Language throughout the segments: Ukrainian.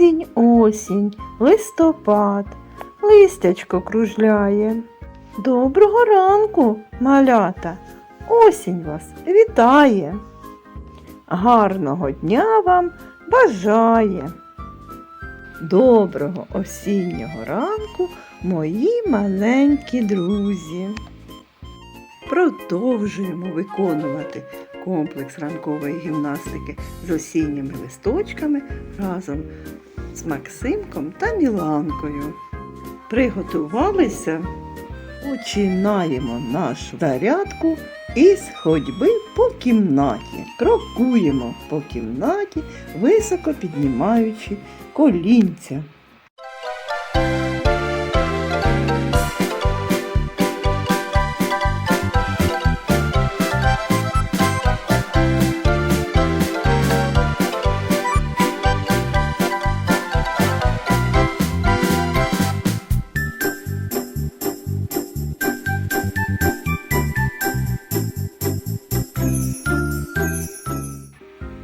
Осінь, осінь, листопад, листячко кружляє. Доброго ранку, малята! Осінь вас вітає. Гарного дня вам бажає. Доброго осіннього ранку, мої маленькі друзі. Продовжуємо виконувати комплекс ранкової гімнастики з осінніми листочками разом з Максимком та Міланкою. Приготувалися? Починаємо нашу зарядку із ходьби по кімнаті. Крокуємо по кімнаті, високо піднімаючи колінця.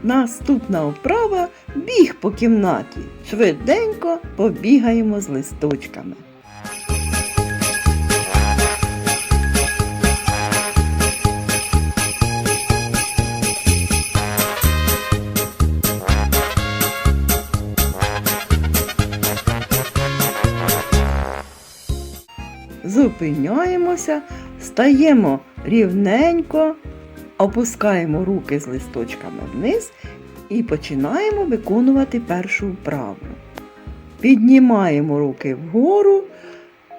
Наступна вправа біг по кімнаті. Швиденько побігаємо з листочками. Зупиняємося, стаємо рівненько, опускаємо руки з листочками вниз і починаємо виконувати першу вправу. Піднімаємо руки вгору,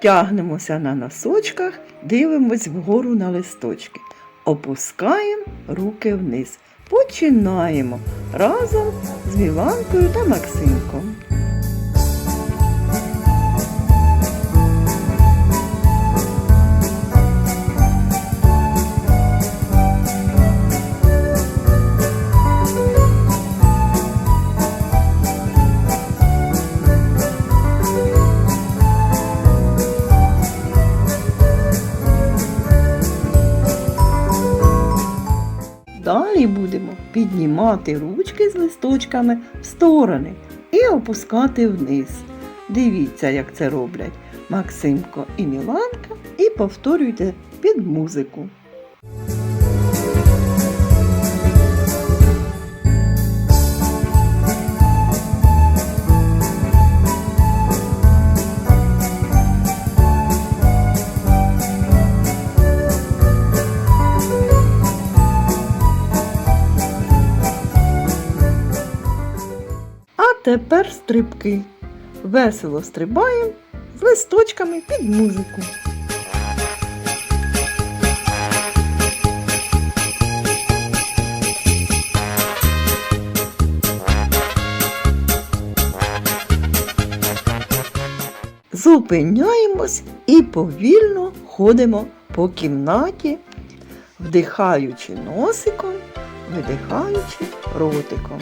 тягнемося на носочках, дивимось вгору на листочки. Опускаємо руки вниз. Починаємо разом з Міланкою та Максимком. Піднімати ручки з листочками в сторони і опускати вниз. Дивіться, як це роблять Максимко і Міланка, і повторюйте під музику. Тепер стрибки. Весело стрибаємо з листочками під музику. Зупиняємось і повільно ходимо по кімнаті, вдихаючи носиком, видихаючи ротиком.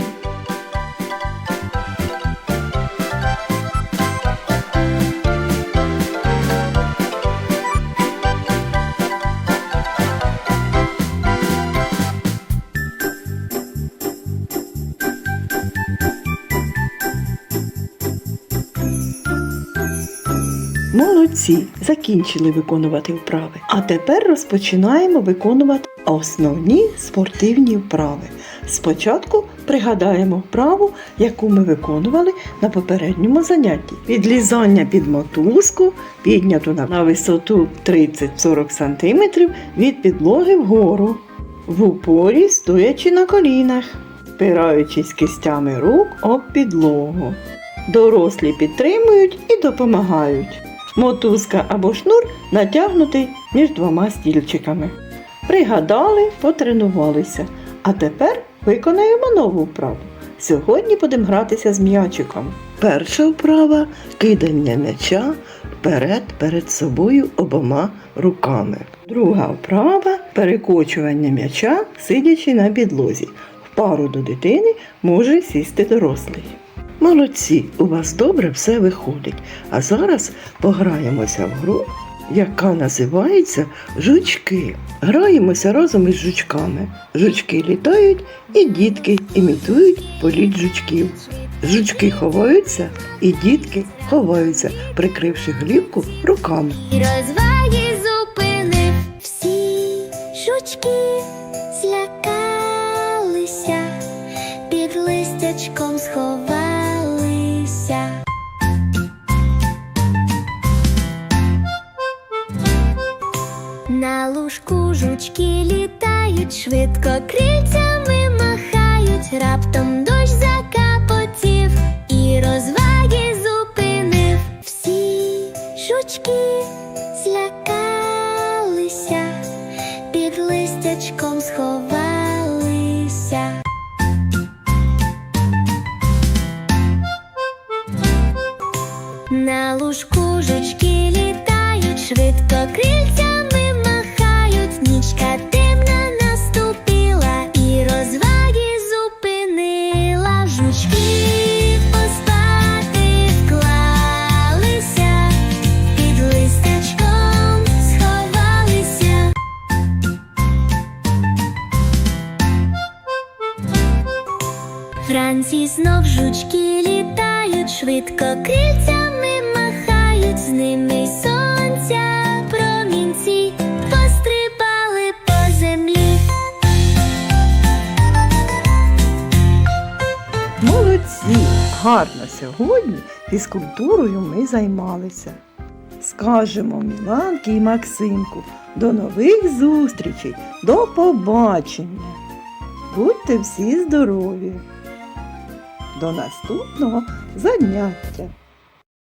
Молодці, закінчили виконувати вправи. А тепер розпочинаємо виконувати основні спортивні вправи. Спочатку пригадаємо вправу, яку ми виконували на попередньому занятті. Відлізання під мотузку, підняту на- висоту 30-40 см від підлоги вгору, в упорі стоячи на колінах, спираючись кистями рук об підлогу. Дорослі підтримують і допомагають. Мотузка або шнур натягнутий між двома стільчиками. Пригадали, потренувалися. А тепер виконаємо нову вправу. Сьогодні будемо гратися з м'ячиком. Перша вправа кидання м'яча вперед перед собою обома руками. Друга вправа перекочування м'яча, сидячи на підлозі. В пару до дитини може сісти дорослий. Молодці, у вас добре все виходить. А зараз пограємося в гру, яка називається жучки. Граємося разом із жучками. Жучки літають і дітки імітують політ жучків. Жучки ховаються, і дітки ховаються, прикривши голівку руками. Швидко крильцями Вранці знов жучки літають, швидко крильцями махають, з ними сонця промінці пострибали по землі. Молодці! Гарно сьогодні фізкультурою ми займалися. Скажемо Міланки і Максимку до нових зустрічей, до побачення. Будьте всі здорові! До наступного заняття!